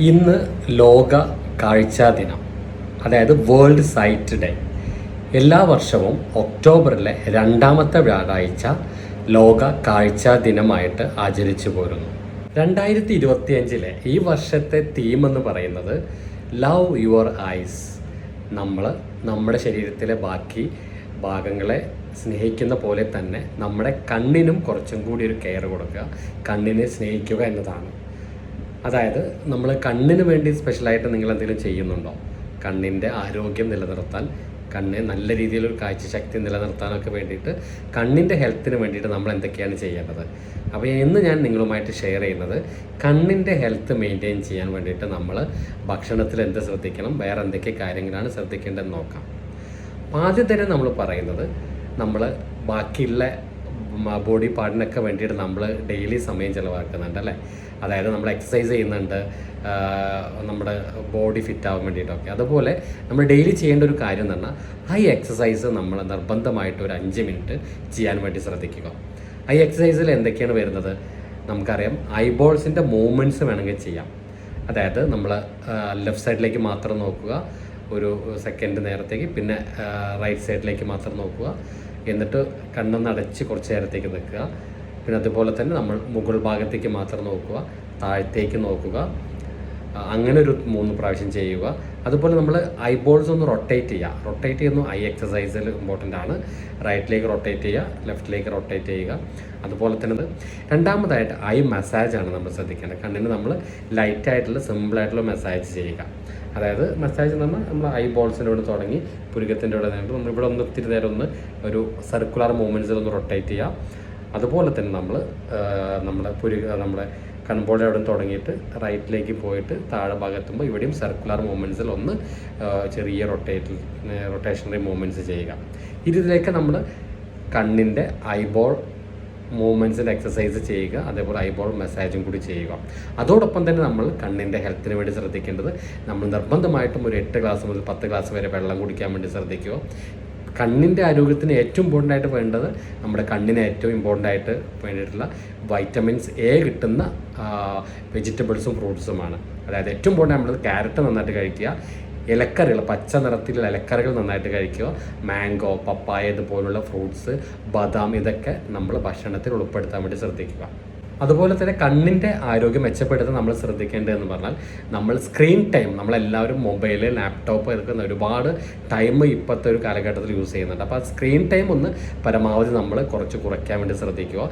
ഇന്ന് ലോക കാഴ്ചാ ദിനം. അതായത് വേൾഡ് സൈറ്റ് ഡേ എല്ലാ വർഷവും ഒക്ടോബറിലെ രണ്ടാമത്തെ വ്യാഴാഴ്ച ലോക കാഴ്ചാ ദിനമായിട്ട് ആചരിച്ചു പോരുന്നു. രണ്ടായിരത്തി ഇരുപത്തിയഞ്ചിലെ ഈ വർഷത്തെ തീം എന്ന് പറയുന്നത് ലവ് യുവർ ഐസ് നമ്മൾ നമ്മുടെ ശരീരത്തിലെ ബാക്കി ഭാഗങ്ങളെ സ്നേഹിക്കുന്ന പോലെ തന്നെ നമ്മുടെ കണ്ണിനും കുറച്ചും കൂടി ഒരു കെയർ കൊടുക്കുക. കണ്ണിനെ സ്നേഹിക്കുക എന്നതാണ്. അതായത് നമ്മൾ കണ്ണിന് വേണ്ടി സ്പെഷ്യലായിട്ട് നിങ്ങൾ എന്തെങ്കിലും ചെയ്യുന്നുണ്ടോ? കണ്ണിന്റെ ആരോഗ്യം നിലനിർത്താൻ കണ്ണ് നല്ല രീതിയിലൊരു കാഴ്ചശക്തി നിലനിർത്താനൊക്കെ വേണ്ടിയിട്ട് കണ്ണിന്റെ ഹെൽത്തിന് വേണ്ടിയിട്ട് നമ്മൾ എന്തൊക്കെയാണ് ചെയ്യേണ്ടത്? അപ്പോൾ ഇന്ന് ഞാൻ നിങ്ങളുമായിട്ട് ഷെയർ ചെയ്യുന്നത് കണ്ണിന്റെ ഹെൽത്ത് മെയിന്റെയിൻ ചെയ്യാൻ വേണ്ടിയിട്ട് നമ്മൾ ഭക്ഷണത്തിൽ എന്ത് ശ്രദ്ധിക്കണം വേറെ എന്തൊക്കെ കാര്യങ്ങളാണ് ശ്രദ്ധിക്കേണ്ടതെന്ന് നോക്കാം. ആദ്യം തന്നെ നമ്മൾ പറയുന്നത് നമ്മൾ ബാക്കിയുള്ള ബോഡി പാർട്ടിനൊക്കെ വേണ്ടിയിട്ട് നമ്മൾ ഡെയിലി സമയം ചിലവാക്കുന്നുണ്ട് അല്ലേ അതായത് നമ്മൾ എക്സസൈസ് ചെയ്യുന്നുണ്ട് നമ്മുടെ ബോഡി ഫിറ്റ് ആവാൻ വേണ്ടിയിട്ടൊക്കെ. അതുപോലെ നമ്മൾ ഡെയിലി ചെയ്യേണ്ട ഒരു കാര്യം എന്ന് ഹൈ എക്സസൈസ് നമ്മൾ നിർബന്ധമായിട്ട് ഒരു അഞ്ച് മിനിറ്റ് ചെയ്യാൻ വേണ്ടി ശ്രദ്ധിക്കുക. ഹൈ എക്സസൈസിൽ എന്തൊക്കെയാണ് വരുന്നത്? നമുക്കറിയാം ഐബോൾസിന്റെ മൂവ്മെന്റ്സ് വേണമെങ്കിൽ ചെയ്യാം. അതായത് നമ്മൾ ലെഫ്റ്റ് സൈഡിലേക്ക് മാത്രം നോക്കുക ഒരു സെക്കൻഡ് നേരത്തേക്ക് പിന്നെ റൈറ്റ് സൈഡിലേക്ക് മാത്രം നോക്കുക. എന്നിട്ട് കണ്ണൊന്ന് അടച്ച് കുറച്ച് നേരത്തേക്ക് നിൽക്കുക. പിന്നെ അതുപോലെ തന്നെ നമ്മൾ മുകൾ ഭാഗത്തേക്ക് മാത്രം നോക്കുക താഴത്തേക്ക് നോക്കുക. അങ്ങനെ ഒരു മൂന്ന് പ്രാവശ്യം ചെയ്യുക. അതുപോലെ നമ്മൾ ഐബോൾസ് ഒന്ന് റൊട്ടേറ്റ് ചെയ്യുക റൊട്ടേറ്റ് ചെയ്യുന്ന ഐ എക്സസൈസിൽ ഇമ്പോർട്ടന്റ് ആണ്. റൈറ്റിലേക്ക് റൊട്ടേറ്റ് ചെയ്യുക ലെഫ്റ്റിലേക്ക് റൊട്ടേറ്റ് ചെയ്യുക. അതുപോലെ തന്നെ രണ്ടാമതായിട്ട് ഐ മസാജ് ആണ് നമ്മൾ ശ്രദ്ധിക്കേണ്ടത്. കണ്ണിന് നമ്മൾ ലൈറ്റ് ആയിട്ടുള്ള സിമ്പിൾ ആയിട്ടുള്ള മസാജ് ചെയ്യുക. അതായത് മസാജ് നമ്മൾ നമ്മൾ ഐ ബോൾസിന്റെ ഇവിടെ തുടങ്ങി പുരുകത്തിന്റെ ഇവിടെ നമ്മൾ ഇവിടെ ഒന്ന് ഒത്തിരി നേരം ഒന്ന് ഒരു സർക്കുലർ മൂവ്മെന്റ്സിൽ ഒന്ന് റൊട്ടേറ്റ് ചെയ്യുക അതുപോലെ തന്നെ നമ്മൾ നമ്മുടെ പുരുക നമ്മുടെ കൺപോളെ അവിടെ തുടങ്ങിയിട്ട് റൈറ്റിലേക്ക് പോയിട്ട് താഴെ ഭാഗത്തുമ്പോൾ ഇവിടെയും സർക്കുലർ മൂവ്മെന്റ്സിൽ ഒന്ന് ചെറിയ റൊട്ടേറ്റിൽ റൊട്ടേഷണറി മൂവ്മെന്റ്സ് ചെയ്യുക. ഇതിലേക്ക് നമ്മൾ കണ്ണിന്റെ ഐബോൾ മൂവ്മെന്റ്സിന്റെ എക്സസൈസ് ചെയ്യുക അതേപോലെ ഐബോൾ മസാജും കൂടി ചെയ്യുക. അതോടൊപ്പം തന്നെ നമ്മൾ കണ്ണിന്റെ ഹെൽത്തിന് വേണ്ടി ശ്രദ്ധിക്കേണ്ടത് നമ്മൾ നിർബന്ധമായിട്ടും ഒരു എട്ട് ഗ്ലാസ് മുതൽ പത്ത് ഗ്ലാസ് വരെ വെള്ളം കുടിക്കാൻ വേണ്ടി ശ്രദ്ധിക്കുക. കണ്ണിന്റെ ആരോഗ്യത്തിന് ഏറ്റവും ഇമ്പോർട്ടന്റ് ആയിട്ട് വേണ്ടത് നമ്മുടെ കണ്ണിന് ഏറ്റവും ഇമ്പോർട്ടന്റ് ആയിട്ട് വേണ്ടിയിട്ടുള്ള വൈറ്റമിൻസ് എ കിട്ടുന്ന വെജിറ്റബിൾസും ഫ്രൂട്ട്സുമാണ് അതായത് ഏറ്റവും ഇമ്പോർട്ടന്റ് നമ്മൾ ക്യാരറ്റ് നന്നായിട്ട് കഴിക്കുക ഇലക്കറികൾ പച്ച നിറത്തിലുള്ള ഇലക്കറികൾ നന്നായിട്ട് കഴിക്കുക മാംഗോ പപ്പായ ഇതുപോലുള്ള ഫ്രൂട്ട്സ് ബദാം ഇതൊക്കെ നമ്മൾ ഭക്ഷണത്തിൽ ഉൾപ്പെടുത്താൻ വേണ്ടി ശ്രദ്ധിക്കുക. അതുപോലെ തന്നെ കണ്ണിന്റെ ആരോഗ്യം മെച്ചപ്പെടുത്താൻ നമ്മൾ ശ്രദ്ധിക്കേണ്ടതെന്ന് പറഞ്ഞാൽ നമ്മൾ സ്ക്രീൻ ടൈം നമ്മളെല്ലാവരും മൊബൈൽ ലാപ്ടോപ്പ് എടുക്കുന്ന ഒരുപാട് ടൈം ഇപ്പോഴത്തെ ഒരു കാലഘട്ടത്തിൽ യൂസ് ചെയ്യുന്നുണ്ട്. അപ്പോൾ ആ സ്ക്രീൻ ടൈം ഒന്ന് പരമാവധി നമ്മൾ കുറച്ച് കുറയ്ക്കാൻ വേണ്ടി ശ്രദ്ധിക്കുക.